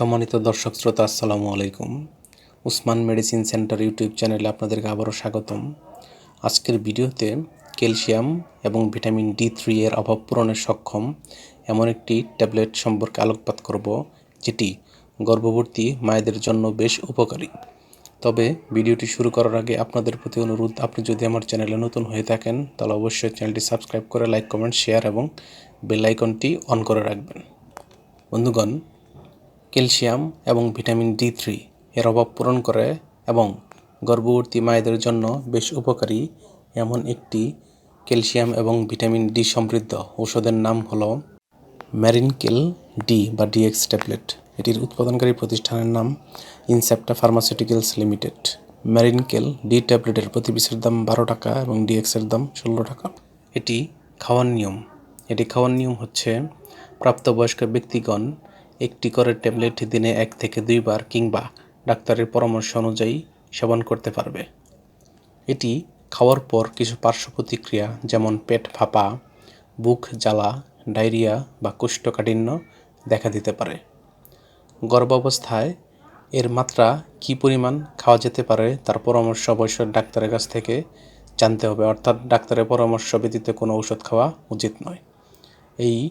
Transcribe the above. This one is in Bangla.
সম্মানিত দর্শক শ্রোতা, আসসালামু আলাইকুম। উসমান মেডিসিন সেন্টার ইউটিউব চ্যানেলে আপনাদেরকে আবারও স্বাগতম। আজকের ভিডিওতে ক্যালসিয়াম এবং ভিটামিন ডি থ্রি এর অভাব পূরণে সক্ষম এমন একটি ট্যাবলেট সম্পর্কে আলোকপাত করব, যেটি গর্ভবতী মায়েদের জন্য বেশ উপকারী। তবে ভিডিওটি শুরু করার আগে আপনাদের প্রতি অনুরোধ, আপনি যদি আমার চ্যানেলে নতুন হয়ে থাকেন, তাহলে অবশ্যই চ্যানেলটি সাবস্ক্রাইব করে লাইক, কমেন্ট, শেয়ার এবং বেল আইকনটি অন করে রাখবেন। বন্ধুগণ ক্যালসিয়াম এবং ভিটামিন ডি থ্রি এর অভাব পূরণ করে এবং গর্ভবতী মায়েদের জন্য বেশ উপকারী এমন একটি ক্যালসিয়াম এবং ভিটামিন ডি সমৃদ্ধ ঔষধের নাম হলো ম্যারিনকেল ডি বা ডিএক্স ট্যাবলেট। এটির উৎপাদনকারী প্রতিষ্ঠানের নাম ইনসেপ্টা ফার্মাসিউটিক্যালস লিমিটেড। ম্যারিনকেল ডি ট্যাবলেটের প্রতি পিসের দাম বারো টাকা এবং ডিএক্সের দাম ষোলো টাকা। এটি খাওয়ার নিয়ম। এটি খাওয়ার নিয়ম হচ্ছে প্রাপ্তবয়স্ক ব্যক্তিগণ একটি করে ট্যাবলেট দিনে এক থেকে দুইবার কিংবা ডাক্তারের পরামর্শ অনুযায়ী সেবন করতে পারবে। এটি খাওয়ার পর কিছু পার্শ্ব প্রতিক্রিয়া যেমন পেট ফাঁপা, বুক জ্বালা, ডায়রিয়া বা কোষ্ঠকাঠিন্য দেখা দিতে পারে। গর্ভাবস্থায় এর মাত্রা কী পরিমাণ খাওয়া যেতে পারে তার পরামর্শ অবশ্যই ডাক্তারের কাছ থেকে জানতে হবে। অর্থাৎ ডাক্তারের পরামর্শ ব্যতীত কোনো ওষুধ খাওয়া উচিত নয়। এই